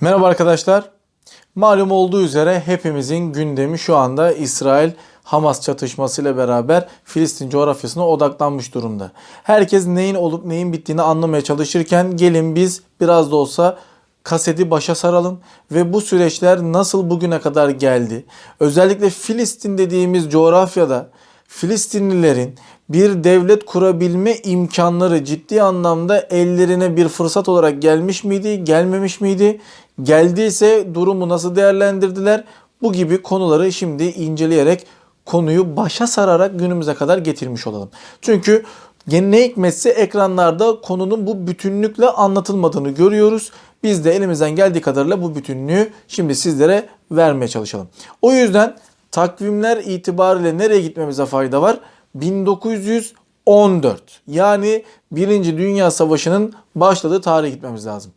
Merhaba arkadaşlar. Malum olduğu üzere hepimizin gündemi şu anda İsrail Hamas çatışmasıyla beraber Filistin coğrafyasına odaklanmış durumda. Herkes neyin olup neyin bittiğini anlamaya çalışırken gelin biz biraz da olsa kaseti başa saralım ve bu süreçler nasıl bugüne kadar geldi? Özellikle Filistin dediğimiz coğrafyada Filistinlilerin bir devlet kurabilme imkanları ciddi anlamda ellerine bir fırsat olarak gelmiş miydi, gelmemiş miydi? Geldiyse durumu nasıl değerlendirdiler? Bu gibi konuları şimdi inceleyerek konuyu başa sararak günümüze kadar getirmiş olalım. Çünkü ne hikmetse ekranlarda konunun bu bütünlükle anlatılmadığını görüyoruz. Biz de elimizden geldiği kadarıyla bu bütünlüğü şimdi sizlere vermeye çalışalım. O yüzden takvimler itibariyle nereye gitmemize fayda var? 1914 yani Birinci Dünya Savaşı'nın başladığı tarihe gitmemiz lazım.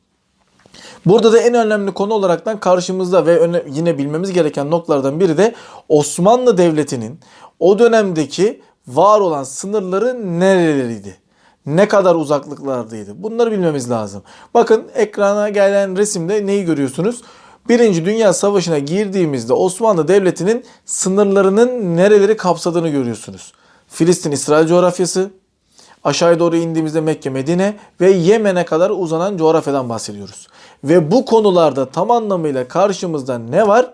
Burada da en önemli konu olaraktan karşımızda ve öne- yine bilmemiz gereken noktalardan biri de Osmanlı Devleti'nin o dönemdeki var olan sınırları nereleriydi? Ne kadar uzaklıklardaydı? Bunları bilmemiz lazım. Bakın ekrana gelen resimde neyi görüyorsunuz? Birinci Dünya Savaşı'na girdiğimizde Osmanlı Devleti'nin sınırlarının nereleri kapsadığını görüyorsunuz. Filistin-İsrail coğrafyası, aşağıya doğru indiğimizde Mekke, Medine ve Yemen'e kadar uzanan coğrafyadan bahsediyoruz. Ve bu konularda tam anlamıyla karşımızda ne var?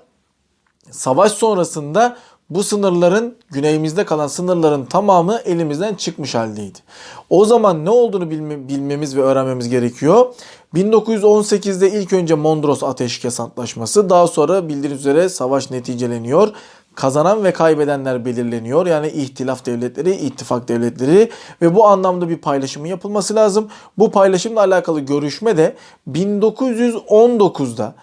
Savaş sonrasında bu sınırların güneyimizde kalan sınırların tamamı elimizden çıkmış haldeydi. O zaman ne olduğunu bilme- bilmemiz ve öğrenmemiz gerekiyor. 1918'de ilk önce Mondros Ateşkes Antlaşması, daha sonra bildiğiniz üzere savaş neticeleniyor. Kazanan ve kaybedenler belirleniyor. Yani ihtilaf devletleri, ittifak devletleri ve bu anlamda bir paylaşımın yapılması lazım. Bu paylaşımla alakalı görüşme de 1919'da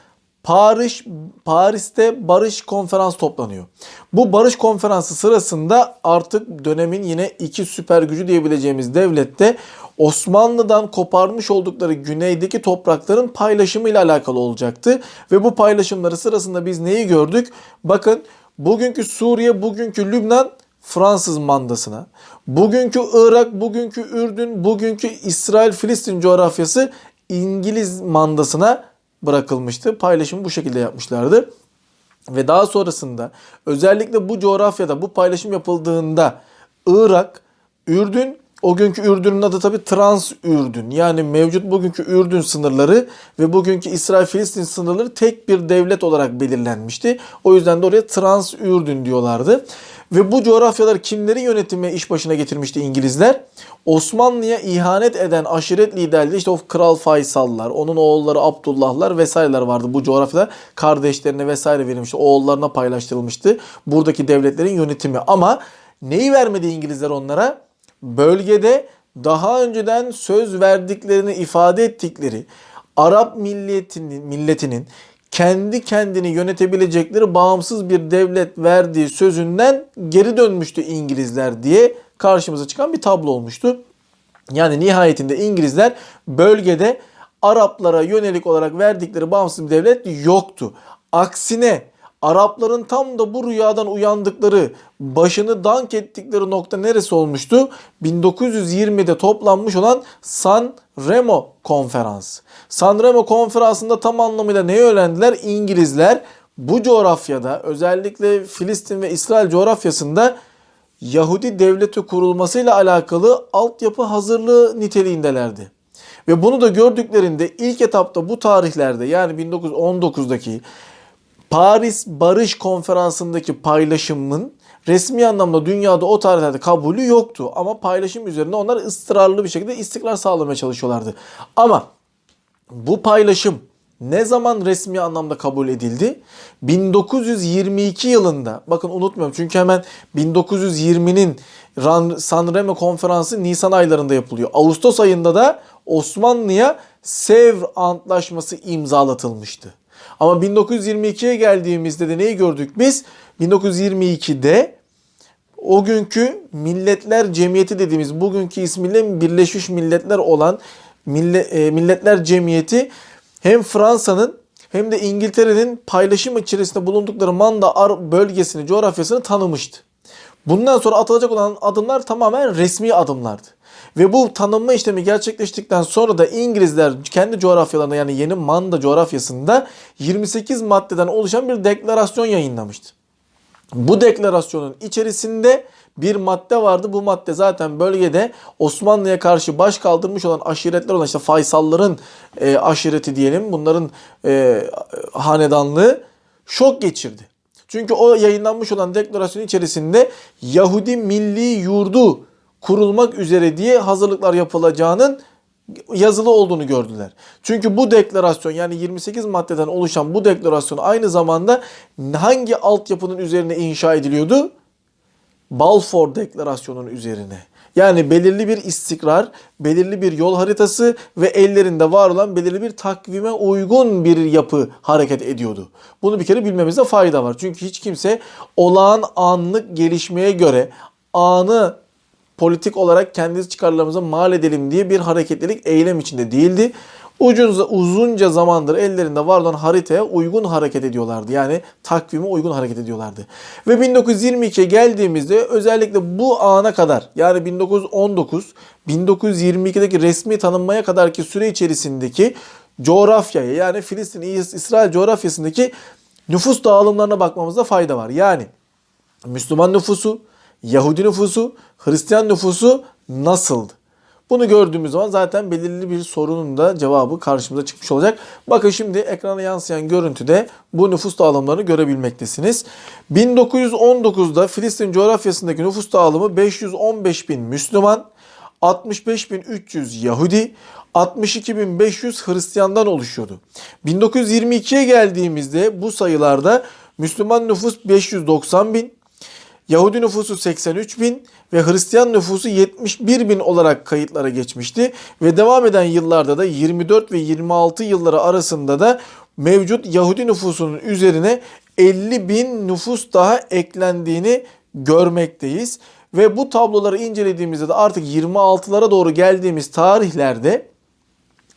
Paris Paris'te barış konferans toplanıyor. Bu barış konferansı sırasında artık dönemin yine iki süper gücü diyebileceğimiz devlette Osmanlı'dan koparmış oldukları güneydeki toprakların paylaşımı ile alakalı olacaktı ve bu paylaşımları sırasında biz neyi gördük? Bakın bugünkü Suriye, bugünkü Lübnan Fransız mandasına, bugünkü Irak, bugünkü Ürdün, bugünkü İsrail-Filistin coğrafyası İngiliz mandasına bırakılmıştı. Paylaşımı bu şekilde yapmışlardı. Ve daha sonrasında özellikle bu coğrafyada bu paylaşım yapıldığında Irak, Ürdün, o günkü Ürdün'ün adı tabi Trans Ürdün. Yani mevcut bugünkü Ürdün sınırları ve bugünkü İsrail-Filistin sınırları tek bir devlet olarak belirlenmişti. O yüzden de oraya Trans Ürdün diyorlardı. Ve bu coğrafyalar kimlerin yönetimi iş başına getirmişti İngilizler? Osmanlı'ya ihanet eden aşiret liderleri işte o Kral Faysallar, onun oğulları Abdullahlar vesaireler vardı bu coğrafyada. Kardeşlerine vesaire verilmişti. Oğullarına paylaştırılmıştı. Buradaki devletlerin yönetimi. Ama neyi vermedi İngilizler onlara? Bölgede daha önceden söz verdiklerini ifade ettikleri Arap milletinin, milletinin kendi kendini yönetebilecekleri bağımsız bir devlet verdiği sözünden geri dönmüştü İngilizler diye karşımıza çıkan bir tablo olmuştu. Yani nihayetinde İngilizler bölgede Araplara yönelik olarak verdikleri bağımsız bir devlet yoktu. Aksine Arapların tam da bu rüyadan uyandıkları, başını dank ettikleri nokta neresi olmuştu? 1920'de toplanmış olan San Remo konferansı. San Remo konferansında tam anlamıyla neyi öğrendiler? İngilizler bu coğrafyada özellikle Filistin ve İsrail coğrafyasında Yahudi devleti kurulmasıyla alakalı altyapı hazırlığı niteliğindelerdi. Ve bunu da gördüklerinde ilk etapta bu tarihlerde yani 1919'daki Paris Barış Konferansı'ndaki paylaşımın resmi anlamda dünyada o tarihlerde kabulü yoktu. Ama paylaşım üzerine onlar ısrarlı bir şekilde istikrar sağlamaya çalışıyorlardı. Ama bu paylaşım ne zaman resmi anlamda kabul edildi? 1922 yılında. Bakın unutmuyorum çünkü hemen 1920'nin Ran- Sanremo konferansı Nisan aylarında yapılıyor. Ağustos ayında da Osmanlı'ya Sevr Antlaşması imzalatılmıştı. Ama 1922'ye geldiğimizde de neyi gördük biz? 1922'de o günkü Milletler Cemiyeti dediğimiz bugünkü ismiyle Birleşmiş Milletler olan e, Milletler Cemiyeti hem Fransa'nın hem de İngiltere'nin paylaşım içerisinde bulundukları Manda bölgesini, coğrafyasını tanımıştı. Bundan sonra atılacak olan adımlar tamamen resmi adımlardı. Ve bu tanınma işlemi gerçekleştikten sonra da İngilizler kendi coğrafyalarında yani yeni Manda coğrafyasında 28 maddeden oluşan bir deklarasyon yayınlamıştı. Bu deklarasyonun içerisinde bir madde vardı. Bu madde zaten bölgede Osmanlı'ya karşı baş kaldırmış olan aşiretler olan işte Faysalların e, aşireti diyelim bunların e, hanedanlığı şok geçirdi. Çünkü o yayınlanmış olan deklarasyon içerisinde Yahudi milli yurdu kurulmak üzere diye hazırlıklar yapılacağının yazılı olduğunu gördüler. Çünkü bu deklarasyon yani 28 maddeden oluşan bu deklarasyon aynı zamanda hangi altyapının üzerine inşa ediliyordu? Balfour Deklarasyonu'nun üzerine. Yani belirli bir istikrar, belirli bir yol haritası ve ellerinde var olan belirli bir takvime uygun bir yapı hareket ediyordu. Bunu bir kere bilmemizde fayda var. Çünkü hiç kimse olağan anlık gelişmeye göre anı politik olarak kendi çıkarlarımıza mal edelim diye bir hareketlilik eylem içinde değildi. Ucunca, uzunca zamandır ellerinde var olan haritaya uygun hareket ediyorlardı. Yani takvime uygun hareket ediyorlardı. Ve 1922'ye geldiğimizde özellikle bu ana kadar yani 1919 1922'deki resmi tanınmaya kadarki süre içerisindeki coğrafyaya yani Filistin, İsrail coğrafyasındaki nüfus dağılımlarına bakmamızda fayda var. Yani Müslüman nüfusu, Yahudi nüfusu, Hristiyan nüfusu nasıldı? Bunu gördüğümüz zaman zaten belirli bir sorunun da cevabı karşımıza çıkmış olacak. Bakın şimdi ekrana yansıyan görüntüde bu nüfus dağılımlarını görebilmektesiniz. 1919'da Filistin coğrafyasındaki nüfus dağılımı 515 bin Müslüman, 65.300 Yahudi, 62.500 Hristiyandan oluşuyordu. 1922'ye geldiğimizde bu sayılarda Müslüman nüfus 590 bin, Yahudi nüfusu 83 bin ve Hristiyan nüfusu 71 bin olarak kayıtlara geçmişti. Ve devam eden yıllarda da 24 ve 26 yılları arasında da mevcut Yahudi nüfusunun üzerine 50 bin nüfus daha eklendiğini görmekteyiz. Ve bu tabloları incelediğimizde de artık 26'lara doğru geldiğimiz tarihlerde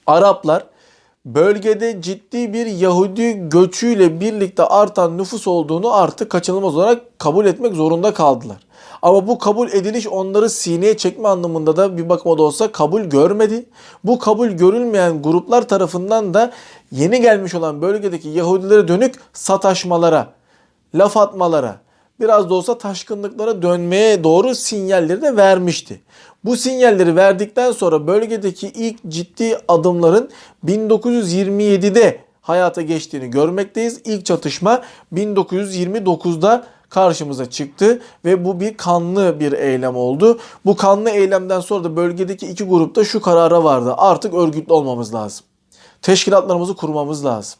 Araplar bölgede ciddi bir Yahudi göçüyle birlikte artan nüfus olduğunu artık kaçınılmaz olarak kabul etmek zorunda kaldılar. Ama bu kabul ediliş onları sineye çekme anlamında da bir bakıma da olsa kabul görmedi. Bu kabul görülmeyen gruplar tarafından da yeni gelmiş olan bölgedeki Yahudilere dönük sataşmalara, laf atmalara, biraz da olsa taşkınlıklara dönmeye doğru sinyalleri de vermişti. Bu sinyalleri verdikten sonra bölgedeki ilk ciddi adımların 1927'de hayata geçtiğini görmekteyiz. İlk çatışma 1929'da karşımıza çıktı ve bu bir kanlı bir eylem oldu. Bu kanlı eylemden sonra da bölgedeki iki grupta şu karara vardı. Artık örgütlü olmamız lazım. Teşkilatlarımızı kurmamız lazım.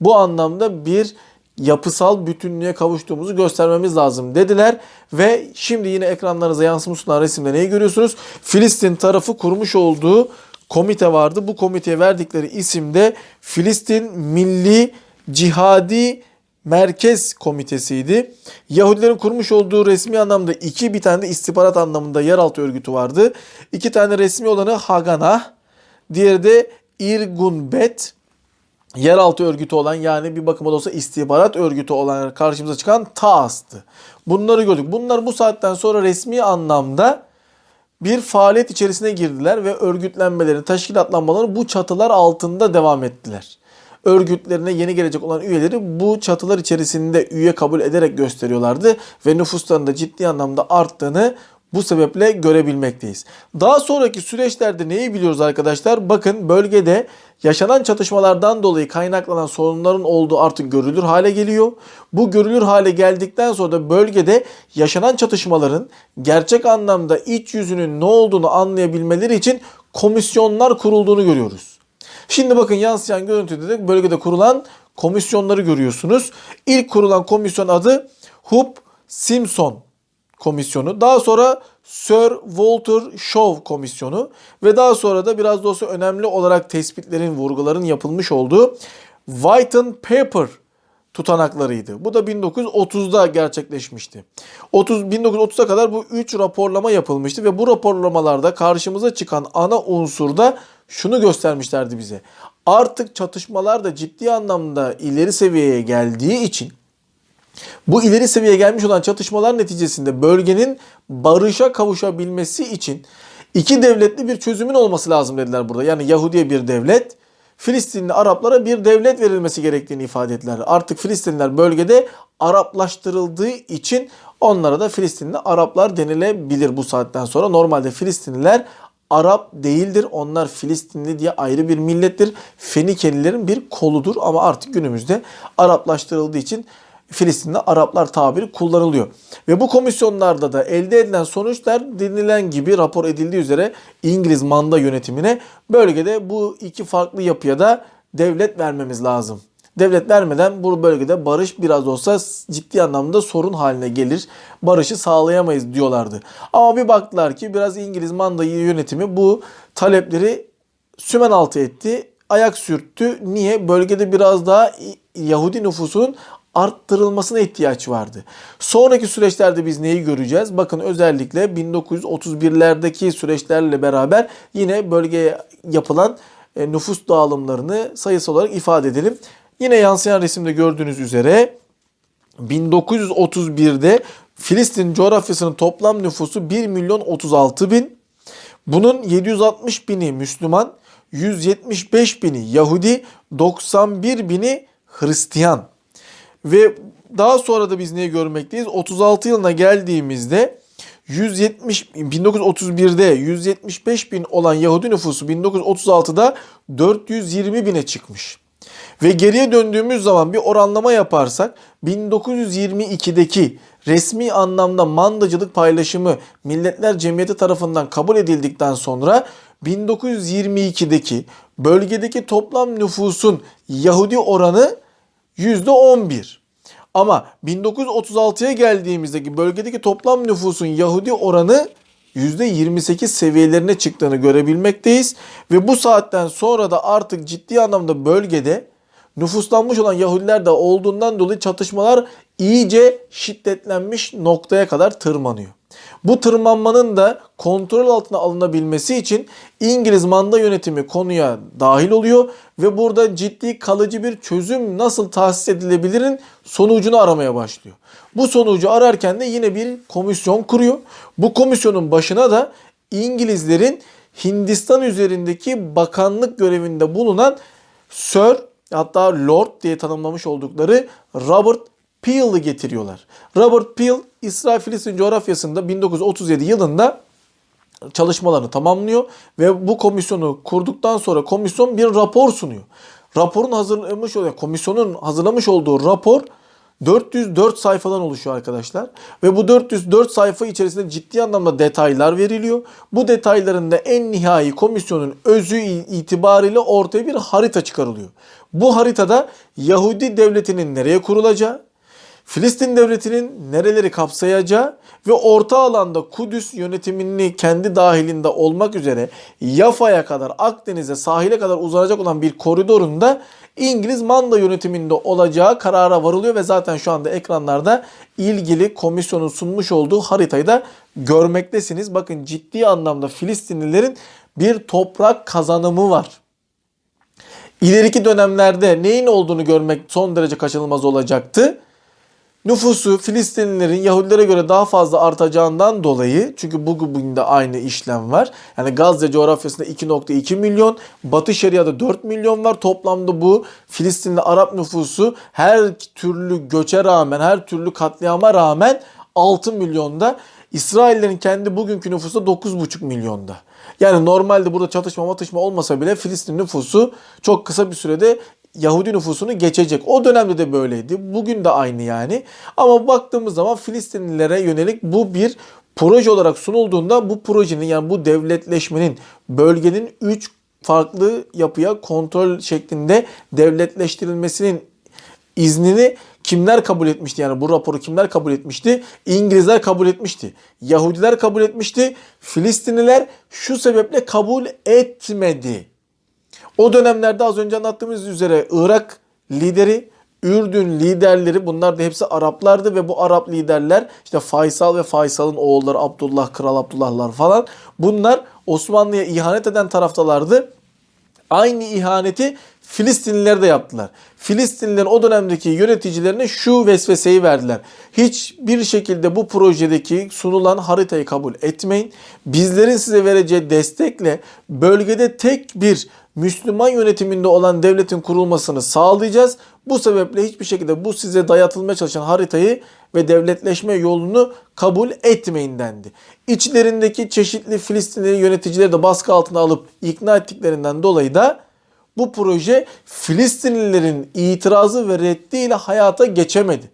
Bu anlamda bir yapısal bütünlüğe kavuştuğumuzu göstermemiz lazım dediler. Ve şimdi yine ekranlarınıza yansımış olan resimde neyi görüyorsunuz? Filistin tarafı kurmuş olduğu komite vardı. Bu komiteye verdikleri isim de Filistin Milli Cihadi Merkez Komitesi'ydi. Yahudilerin kurmuş olduğu resmi anlamda iki bir tane de istihbarat anlamında yeraltı örgütü vardı. İki tane resmi olanı Haganah, diğeri de İrgunbet yeraltı örgütü olan yani bir bakıma da olsa istihbarat örgütü olan karşımıza çıkan TAAS'tı. Bunları gördük. Bunlar bu saatten sonra resmi anlamda bir faaliyet içerisine girdiler ve örgütlenmeleri, teşkilatlanmaları bu çatılar altında devam ettiler. Örgütlerine yeni gelecek olan üyeleri bu çatılar içerisinde üye kabul ederek gösteriyorlardı ve nüfuslarının da ciddi anlamda arttığını bu sebeple görebilmekteyiz. Daha sonraki süreçlerde neyi biliyoruz arkadaşlar? Bakın bölgede yaşanan çatışmalardan dolayı kaynaklanan sorunların olduğu artık görülür hale geliyor. Bu görülür hale geldikten sonra da bölgede yaşanan çatışmaların gerçek anlamda iç yüzünün ne olduğunu anlayabilmeleri için komisyonlar kurulduğunu görüyoruz. Şimdi bakın yansıyan görüntüde de bölgede kurulan komisyonları görüyorsunuz. İlk kurulan komisyon adı Hub Simpson komisyonu. Daha sonra Sir Walter Shaw komisyonu ve daha sonra da biraz da olsa önemli olarak tespitlerin, vurguların yapılmış olduğu Whiten Paper tutanaklarıydı. Bu da 1930'da gerçekleşmişti. 30 1930'a kadar bu 3 raporlama yapılmıştı ve bu raporlamalarda karşımıza çıkan ana unsur da şunu göstermişlerdi bize. Artık çatışmalar da ciddi anlamda ileri seviyeye geldiği için bu ileri seviyeye gelmiş olan çatışmalar neticesinde bölgenin barışa kavuşabilmesi için İki devletli bir çözümün olması lazım dediler burada. Yani Yahudi'ye bir devlet, Filistinli Araplara bir devlet verilmesi gerektiğini ifade ettiler. Artık Filistinliler bölgede Araplaştırıldığı için onlara da Filistinli Araplar denilebilir bu saatten sonra. Normalde Filistinliler Arap değildir. Onlar Filistinli diye ayrı bir millettir. Fenikelilerin bir koludur ama artık günümüzde Araplaştırıldığı için Filistinli Araplar tabiri kullanılıyor. Ve bu komisyonlarda da elde edilen sonuçlar denilen gibi rapor edildiği üzere İngiliz manda yönetimine bölgede bu iki farklı yapıya da devlet vermemiz lazım. Devlet vermeden bu bölgede barış biraz olsa ciddi anlamda sorun haline gelir. Barışı sağlayamayız diyorlardı. Ama bir baktılar ki biraz İngiliz manda yönetimi bu talepleri sümen altı etti. Ayak sürttü. Niye? Bölgede biraz daha Yahudi nüfusunun arttırılmasına ihtiyaç vardı. Sonraki süreçlerde biz neyi göreceğiz? Bakın özellikle 1931'lerdeki süreçlerle beraber yine bölgeye yapılan e, nüfus dağılımlarını sayısal olarak ifade edelim. Yine yansıyan resimde gördüğünüz üzere 1931'de Filistin coğrafyasının toplam nüfusu 1 milyon 36 bin. Bunun 760 bini Müslüman, 175 bini Yahudi, 91 bini Hristiyan. Ve daha sonra da biz neyi görmekteyiz? 36 yılına geldiğimizde 170 1931'de 175 bin olan Yahudi nüfusu 1936'da 420 bine çıkmış. Ve geriye döndüğümüz zaman bir oranlama yaparsak 1922'deki resmi anlamda mandacılık paylaşımı Milletler Cemiyeti tarafından kabul edildikten sonra 1922'deki bölgedeki toplam nüfusun Yahudi oranı %11. Ama 1936'ya geldiğimizdeki bölgedeki toplam nüfusun Yahudi oranı %28 seviyelerine çıktığını görebilmekteyiz. Ve bu saatten sonra da artık ciddi anlamda bölgede nüfuslanmış olan Yahudiler de olduğundan dolayı çatışmalar iyice şiddetlenmiş noktaya kadar tırmanıyor. Bu tırmanmanın da kontrol altına alınabilmesi için İngiliz manda yönetimi konuya dahil oluyor ve burada ciddi kalıcı bir çözüm nasıl tahsis edilebilirin sonucunu aramaya başlıyor. Bu sonucu ararken de yine bir komisyon kuruyor. Bu komisyonun başına da İngilizlerin Hindistan üzerindeki bakanlık görevinde bulunan Sir hatta Lord diye tanımlamış oldukları Robert Peel'ı getiriyorlar. Robert Peel İsrail Filistin coğrafyasında 1937 yılında çalışmalarını tamamlıyor ve bu komisyonu kurduktan sonra komisyon bir rapor sunuyor. Raporun hazırlamış olduğu komisyonun hazırlamış olduğu rapor 404 sayfadan oluşuyor arkadaşlar. Ve bu 404 sayfa içerisinde ciddi anlamda detaylar veriliyor. Bu detayların da en nihai komisyonun özü itibariyle ortaya bir harita çıkarılıyor. Bu haritada Yahudi devletinin nereye kurulacağı, Filistin devletinin nereleri kapsayacağı ve orta alanda Kudüs yönetimini kendi dahilinde olmak üzere Yafa'ya kadar Akdeniz'e sahile kadar uzanacak olan bir koridorun da İngiliz manda yönetiminde olacağı karara varılıyor ve zaten şu anda ekranlarda ilgili komisyonun sunmuş olduğu haritayı da görmektesiniz. Bakın ciddi anlamda Filistinlilerin bir toprak kazanımı var. İleriki dönemlerde neyin olduğunu görmek son derece kaçınılmaz olacaktı nüfusu Filistinlilerin Yahudilere göre daha fazla artacağından dolayı çünkü bugün de aynı işlem var. Yani Gazze coğrafyasında 2.2 milyon, Batı Şeria'da 4 milyon var. Toplamda bu Filistinli Arap nüfusu her türlü göçe rağmen, her türlü katliama rağmen 6 milyonda. İsraillerin kendi bugünkü nüfusu 9,5 milyonda. Yani normalde burada çatışma matışma olmasa bile Filistin nüfusu çok kısa bir sürede Yahudi nüfusunu geçecek. O dönemde de böyleydi. Bugün de aynı yani. Ama baktığımız zaman Filistinlilere yönelik bu bir proje olarak sunulduğunda bu projenin yani bu devletleşmenin bölgenin 3 farklı yapıya kontrol şeklinde devletleştirilmesinin iznini kimler kabul etmişti? Yani bu raporu kimler kabul etmişti? İngilizler kabul etmişti. Yahudiler kabul etmişti. Filistinliler şu sebeple kabul etmedi. O dönemlerde az önce anlattığımız üzere Irak lideri, Ürdün liderleri bunlar da hepsi Araplardı ve bu Arap liderler işte Faysal ve Faysal'ın oğulları Abdullah, Kral Abdullahlar falan bunlar Osmanlı'ya ihanet eden taraftalardı. Aynı ihaneti Filistinliler de yaptılar. Filistinlilerin o dönemdeki yöneticilerine şu vesveseyi verdiler. Hiçbir şekilde bu projedeki sunulan haritayı kabul etmeyin. Bizlerin size vereceği destekle bölgede tek bir Müslüman yönetiminde olan devletin kurulmasını sağlayacağız. Bu sebeple hiçbir şekilde bu size dayatılmaya çalışan haritayı ve devletleşme yolunu kabul etmeyin dendi. İçlerindeki çeşitli Filistinli yöneticileri de baskı altına alıp ikna ettiklerinden dolayı da bu proje Filistinlilerin itirazı ve reddiyle hayata geçemedi.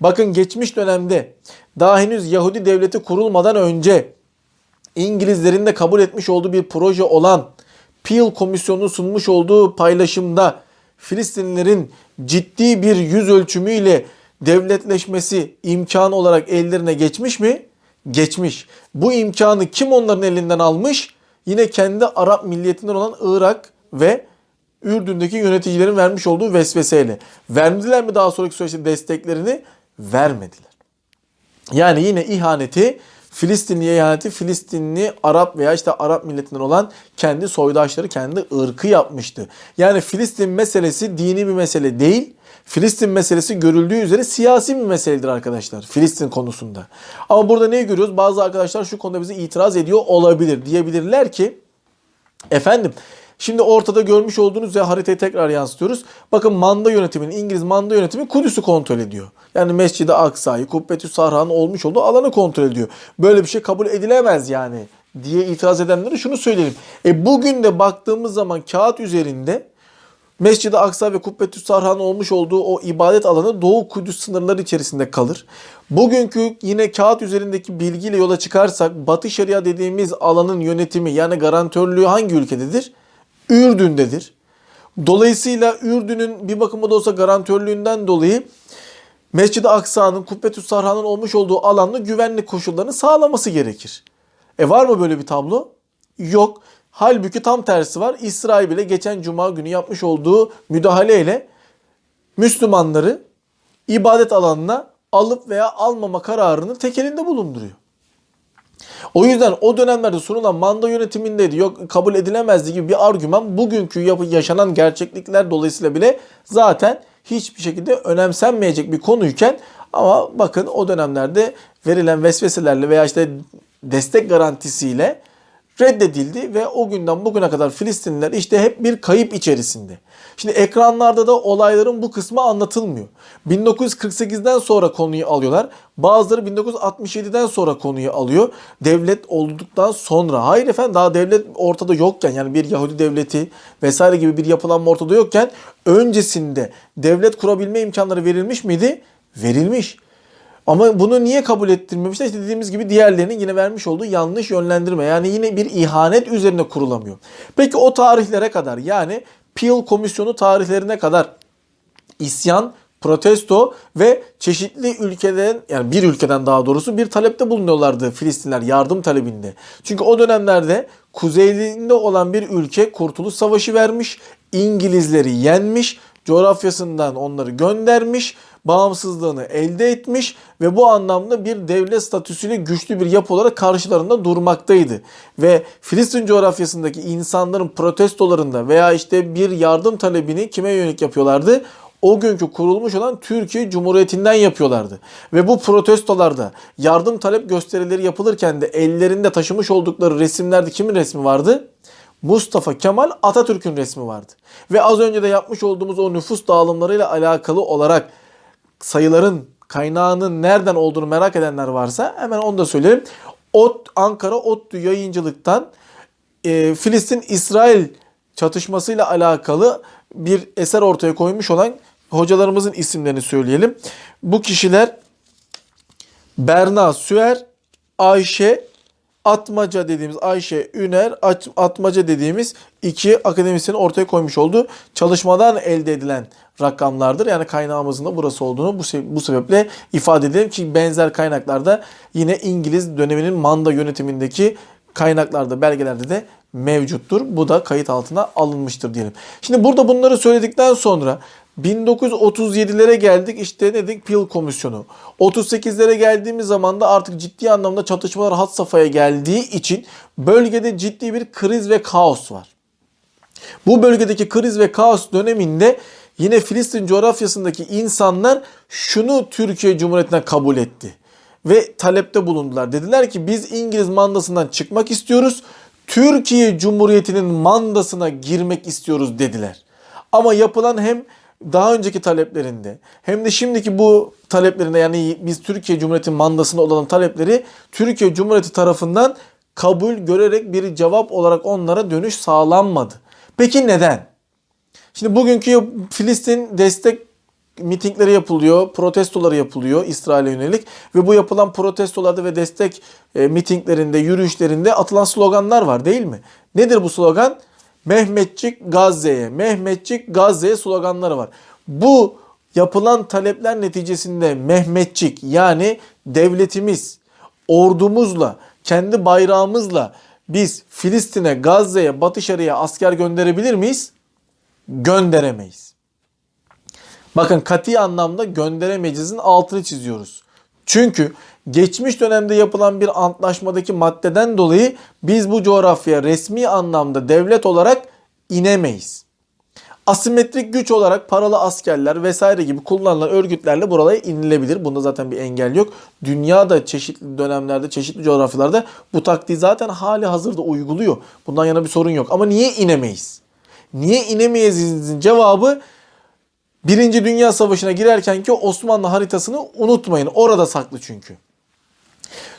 Bakın geçmiş dönemde daha henüz Yahudi devleti kurulmadan önce İngilizlerin de kabul etmiş olduğu bir proje olan Peel Komisyonu'nun sunmuş olduğu paylaşımda Filistinlilerin ciddi bir yüz ölçümüyle devletleşmesi imkanı olarak ellerine geçmiş mi? Geçmiş. Bu imkanı kim onların elinden almış? Yine kendi Arap milliyetinden olan Irak ve Ürdün'deki yöneticilerin vermiş olduğu vesveseyle. Vermediler mi daha sonraki süreçte desteklerini? Vermediler. Yani yine ihaneti Filistinliye ihaneti Filistinli Arap veya işte Arap milletinden olan kendi soydaşları, kendi ırkı yapmıştı. Yani Filistin meselesi dini bir mesele değil. Filistin meselesi görüldüğü üzere siyasi bir meseledir arkadaşlar Filistin konusunda. Ama burada ne görüyoruz? Bazı arkadaşlar şu konuda bize itiraz ediyor olabilir. Diyebilirler ki efendim Şimdi ortada görmüş olduğunuz üzere haritayı tekrar yansıtıyoruz. Bakın manda yönetiminin, İngiliz manda yönetimi Kudüs'ü kontrol ediyor. Yani Mescid-i Aksa'yı, Kubbetü Sahra'nın olmuş olduğu alanı kontrol ediyor. Böyle bir şey kabul edilemez yani diye itiraz edenlere şunu söyleyelim. E bugün de baktığımız zaman kağıt üzerinde Mescid-i Aksa ve Kubbetü Sarha'nın olmuş olduğu o ibadet alanı Doğu Kudüs sınırları içerisinde kalır. Bugünkü yine kağıt üzerindeki bilgiyle yola çıkarsak Batı Şeria dediğimiz alanın yönetimi yani garantörlüğü hangi ülkededir? Ürdün'dedir. Dolayısıyla Ürdün'ün bir bakıma da olsa garantörlüğünden dolayı Mescid-i Aksa'nın, Kubbetü Sarha'nın olmuş olduğu alanda güvenlik koşullarını sağlaması gerekir. E var mı böyle bir tablo? Yok. Halbuki tam tersi var. İsrail bile geçen cuma günü yapmış olduğu müdahaleyle Müslümanları ibadet alanına alıp veya almama kararını tek elinde bulunduruyor. O yüzden o dönemlerde sunulan manda yönetimindeydi yok kabul edilemezdi gibi bir argüman bugünkü yaşanan gerçeklikler dolayısıyla bile zaten hiçbir şekilde önemsenmeyecek bir konuyken ama bakın o dönemlerde verilen vesveselerle veya işte destek garantisiyle reddedildi ve o günden bugüne kadar Filistinliler işte hep bir kayıp içerisinde. Şimdi ekranlarda da olayların bu kısmı anlatılmıyor. 1948'den sonra konuyu alıyorlar. Bazıları 1967'den sonra konuyu alıyor. Devlet olduktan sonra. Hayır efendim daha devlet ortada yokken yani bir Yahudi devleti vesaire gibi bir yapılanma ortada yokken öncesinde devlet kurabilme imkanları verilmiş miydi? Verilmiş. Ama bunu niye kabul ettirmemişler? İşte dediğimiz gibi diğerlerinin yine vermiş olduğu yanlış yönlendirme. Yani yine bir ihanet üzerine kurulamıyor. Peki o tarihlere kadar yani Peel Komisyonu tarihlerine kadar isyan, protesto ve çeşitli ülkeden yani bir ülkeden daha doğrusu bir talepte bulunuyorlardı Filistinler yardım talebinde. Çünkü o dönemlerde kuzeyinde olan bir ülke Kurtuluş Savaşı vermiş, İngilizleri yenmiş, coğrafyasından onları göndermiş, bağımsızlığını elde etmiş ve bu anlamda bir devlet statüsüyle güçlü bir yapı olarak karşılarında durmaktaydı. Ve Filistin coğrafyasındaki insanların protestolarında veya işte bir yardım talebini kime yönelik yapıyorlardı? o günkü kurulmuş olan Türkiye Cumhuriyeti'nden yapıyorlardı. Ve bu protestolarda yardım talep gösterileri yapılırken de ellerinde taşımış oldukları resimlerde kimin resmi vardı? Mustafa Kemal Atatürk'ün resmi vardı. Ve az önce de yapmış olduğumuz o nüfus dağılımlarıyla alakalı olarak sayıların kaynağının nereden olduğunu merak edenler varsa hemen onu da söyleyelim. Ot, Ankara ODTÜ yayıncılıktan e, Filistin-İsrail çatışmasıyla alakalı bir eser ortaya koymuş olan hocalarımızın isimlerini söyleyelim. Bu kişiler Berna Süer, Ayşe Atmaca dediğimiz Ayşe Üner, Atmaca dediğimiz iki akademisyenin ortaya koymuş olduğu çalışmadan elde edilen rakamlardır. Yani kaynağımızın da burası olduğunu bu, bu sebeple ifade edelim ki benzer kaynaklarda yine İngiliz döneminin manda yönetimindeki kaynaklarda, belgelerde de mevcuttur. Bu da kayıt altına alınmıştır diyelim. Şimdi burada bunları söyledikten sonra 1937'lere geldik işte ne dedik Peel Komisyonu. 38'lere geldiğimiz zaman da artık ciddi anlamda çatışmalar hat safhaya geldiği için bölgede ciddi bir kriz ve kaos var. Bu bölgedeki kriz ve kaos döneminde yine Filistin coğrafyasındaki insanlar şunu Türkiye Cumhuriyeti'ne kabul etti ve talepte bulundular. Dediler ki biz İngiliz mandasından çıkmak istiyoruz. Türkiye Cumhuriyeti'nin mandasına girmek istiyoruz dediler. Ama yapılan hem daha önceki taleplerinde hem de şimdiki bu taleplerinde yani biz Türkiye Cumhuriyeti mandasında olan talepleri Türkiye Cumhuriyeti tarafından kabul görerek bir cevap olarak onlara dönüş sağlanmadı. Peki neden? Şimdi bugünkü Filistin destek mitingleri yapılıyor, protestoları yapılıyor İsrail'e yönelik ve bu yapılan protestolarda ve destek e, mitinglerinde, yürüyüşlerinde atılan sloganlar var değil mi? Nedir bu slogan? Mehmetçik Gazze'ye, Mehmetçik Gazze'ye sloganları var. Bu yapılan talepler neticesinde Mehmetçik yani devletimiz ordumuzla, kendi bayrağımızla biz Filistin'e, Gazze'ye, Batı Şeria'ya asker gönderebilir miyiz? Gönderemeyiz. Bakın kati anlamda gönderemeyeceğizin altını çiziyoruz. Çünkü geçmiş dönemde yapılan bir antlaşmadaki maddeden dolayı biz bu coğrafyaya resmi anlamda devlet olarak inemeyiz. Asimetrik güç olarak paralı askerler vesaire gibi kullanılan örgütlerle buraya inilebilir. Bunda zaten bir engel yok. Dünyada çeşitli dönemlerde, çeşitli coğrafyalarda bu taktiği zaten hali hazırda uyguluyor. Bundan yana bir sorun yok. Ama niye inemeyiz? Niye inemeyizin cevabı Birinci Dünya Savaşı'na girerken ki Osmanlı haritasını unutmayın. Orada saklı çünkü.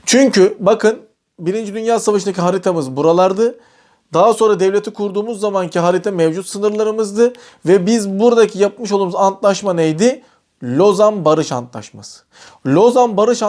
Çünkü bakın Birinci Dünya Savaşı'ndaki haritamız buralardı. Daha sonra devleti kurduğumuz zamanki harita mevcut sınırlarımızdı. Ve biz buradaki yapmış olduğumuz antlaşma neydi? Lozan Barış Antlaşması. Lozan Barış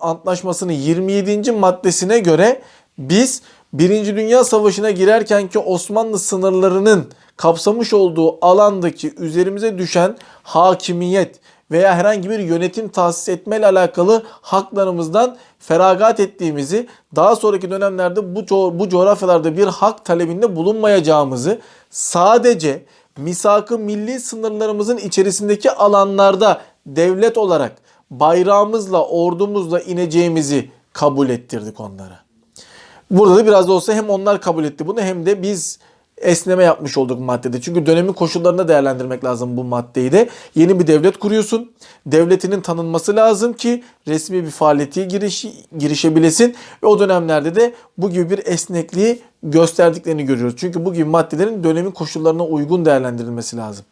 Antlaşması'nın 27. maddesine göre biz Birinci Dünya Savaşı'na girerken ki Osmanlı sınırlarının kapsamış olduğu alandaki üzerimize düşen hakimiyet veya herhangi bir yönetim tahsis etme ile alakalı haklarımızdan feragat ettiğimizi, daha sonraki dönemlerde bu, co- bu coğrafyalarda bir hak talebinde bulunmayacağımızı, sadece misak-ı milli sınırlarımızın içerisindeki alanlarda devlet olarak bayrağımızla, ordumuzla ineceğimizi kabul ettirdik onlara. Burada da biraz da olsa hem onlar kabul etti bunu hem de biz esneme yapmış olduk maddede. Çünkü dönemin koşullarını değerlendirmek lazım bu maddeyi de. Yeni bir devlet kuruyorsun. Devletinin tanınması lazım ki resmi bir faaliyeti giriş, girişebilesin. Ve o dönemlerde de bu gibi bir esnekliği gösterdiklerini görüyoruz. Çünkü bu gibi maddelerin dönemin koşullarına uygun değerlendirilmesi lazım.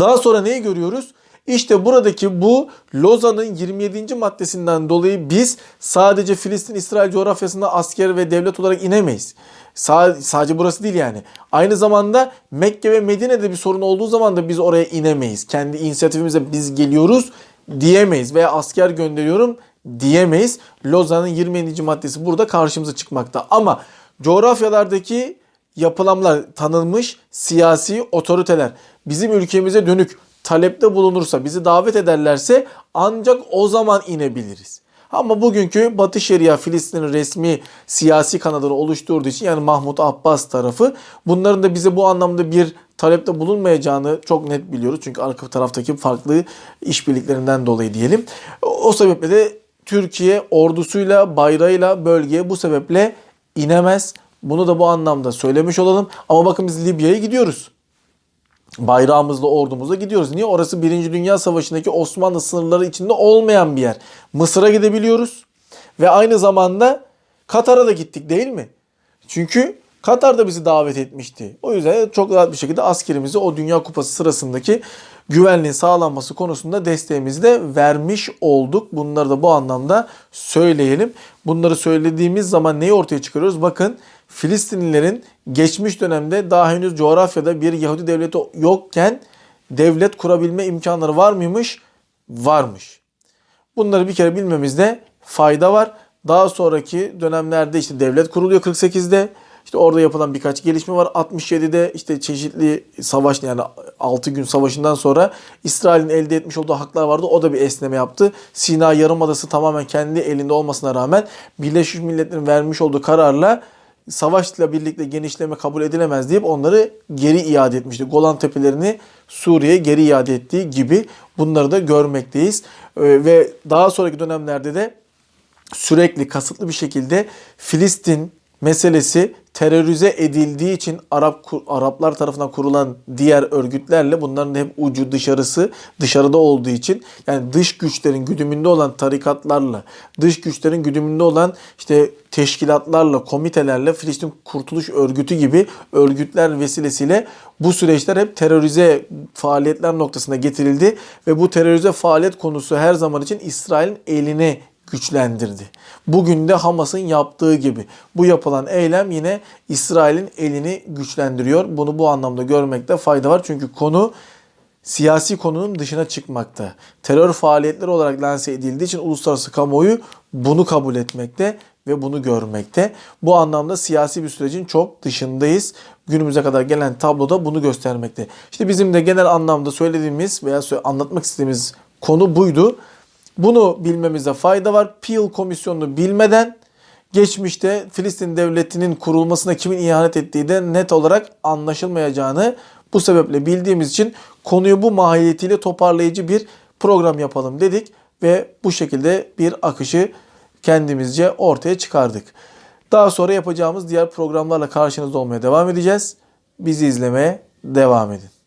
Daha sonra neyi görüyoruz? İşte buradaki bu Lozan'ın 27. maddesinden dolayı biz sadece Filistin-İsrail coğrafyasında asker ve devlet olarak inemeyiz. Sadece burası değil yani. Aynı zamanda Mekke ve Medine'de bir sorun olduğu zaman da biz oraya inemeyiz. Kendi inisiyatifimizle biz geliyoruz diyemeyiz veya asker gönderiyorum diyemeyiz. Lozan'ın 27. maddesi burada karşımıza çıkmakta. Ama coğrafyalardaki yapılanlar tanınmış siyasi otoriteler bizim ülkemize dönük talepte bulunursa, bizi davet ederlerse ancak o zaman inebiliriz. Ama bugünkü Batı Şeria Filistin'in resmi siyasi kanadını oluşturduğu için yani Mahmut Abbas tarafı bunların da bize bu anlamda bir talepte bulunmayacağını çok net biliyoruz. Çünkü arka taraftaki farklı işbirliklerinden dolayı diyelim. O sebeple de Türkiye ordusuyla, bayrağıyla bölgeye bu sebeple inemez. Bunu da bu anlamda söylemiş olalım. Ama bakın biz Libya'ya gidiyoruz bayrağımızla ordumuzla gidiyoruz. Niye? Orası 1. Dünya Savaşı'ndaki Osmanlı sınırları içinde olmayan bir yer. Mısır'a gidebiliyoruz. Ve aynı zamanda Katar'a da gittik değil mi? Çünkü Katar da bizi davet etmişti. O yüzden çok rahat bir şekilde askerimizi o Dünya Kupası sırasındaki güvenliğin sağlanması konusunda desteğimizi de vermiş olduk. Bunları da bu anlamda söyleyelim. Bunları söylediğimiz zaman neyi ortaya çıkarıyoruz? Bakın Filistinlilerin geçmiş dönemde daha henüz coğrafyada bir Yahudi devleti yokken devlet kurabilme imkanları var mıymış? Varmış. Bunları bir kere bilmemizde fayda var. Daha sonraki dönemlerde işte devlet kuruluyor 48'de. İşte orada yapılan birkaç gelişme var. 67'de işte çeşitli savaş yani 6 gün savaşından sonra İsrail'in elde etmiş olduğu haklar vardı. O da bir esneme yaptı. Sina Yarımadası tamamen kendi elinde olmasına rağmen Birleşmiş Milletler'in vermiş olduğu kararla savaşla birlikte genişleme kabul edilemez deyip onları geri iade etmişti. Golan Tepelerini Suriye'ye geri iade ettiği gibi bunları da görmekteyiz. Ee, ve daha sonraki dönemlerde de sürekli kasıtlı bir şekilde Filistin meselesi terörize edildiği için Arap Araplar tarafından kurulan diğer örgütlerle bunların hep ucu dışarısı dışarıda olduğu için yani dış güçlerin güdümünde olan tarikatlarla, dış güçlerin güdümünde olan işte teşkilatlarla, komitelerle Filistin Kurtuluş Örgütü gibi örgütler vesilesiyle bu süreçler hep terörize faaliyetler noktasına getirildi ve bu terörize faaliyet konusu her zaman için İsrail'in eline güçlendirdi. Bugün de Hamas'ın yaptığı gibi bu yapılan eylem yine İsrail'in elini güçlendiriyor. Bunu bu anlamda görmekte fayda var. Çünkü konu siyasi konunun dışına çıkmakta. Terör faaliyetleri olarak lanse edildiği için uluslararası kamuoyu bunu kabul etmekte ve bunu görmekte. Bu anlamda siyasi bir sürecin çok dışındayız. Günümüze kadar gelen tabloda bunu göstermekte. İşte bizim de genel anlamda söylediğimiz veya anlatmak istediğimiz konu buydu. Bunu bilmemize fayda var. Peel komisyonunu bilmeden geçmişte Filistin devletinin kurulmasına kimin ihanet ettiği de net olarak anlaşılmayacağını bu sebeple bildiğimiz için konuyu bu mahiyetiyle toparlayıcı bir program yapalım dedik ve bu şekilde bir akışı kendimizce ortaya çıkardık. Daha sonra yapacağımız diğer programlarla karşınızda olmaya devam edeceğiz. Bizi izlemeye devam edin.